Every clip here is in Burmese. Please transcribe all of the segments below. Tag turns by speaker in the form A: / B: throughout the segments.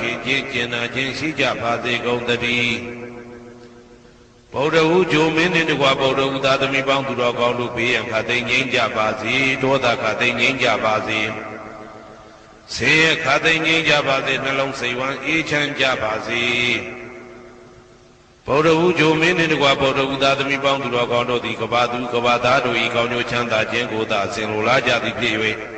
A: ခင်ချင်းကျင်နာခြင်းရှိကြပါစေကုန်သတည်းဗုဒ္ဓဟူဂျိုမင်းနှင့်တကွာဗုဒ္ဓဟူသာသမီပေါင်းသူတော်ကောင်းတို့ဘေးရန်ခတ်သိမ်းငြိမ်းကြပါစေဒေါသခတ်သိမ်းငြိမ်းကြပါစေဆေးရခတ်သိမ်းငြိမ်းကြပါစေနှလုံးစိတ်ဝမ်းအေးချမ်းကြပါစေဗုဒ္ဓဟူဂျိုမင်းနှင့်တကွာဗုဒ္ဓဟူသာသမီပေါင်းသူတော်ကောင်းတို့သည်ကဘာသူကဘာသားတို့ဤကောင်းကျိုးချမ်းသာခြင်းကိုသာဆင်လိုလားကြသည်ဖြစ်၍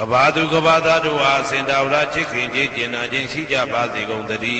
A: ကဘာသူကဘာသားတို့အားစင်တာဝရချစ်ခင်ခြင်းကျင်နာခြင်းရှိကြပါစေကုန်သတည်း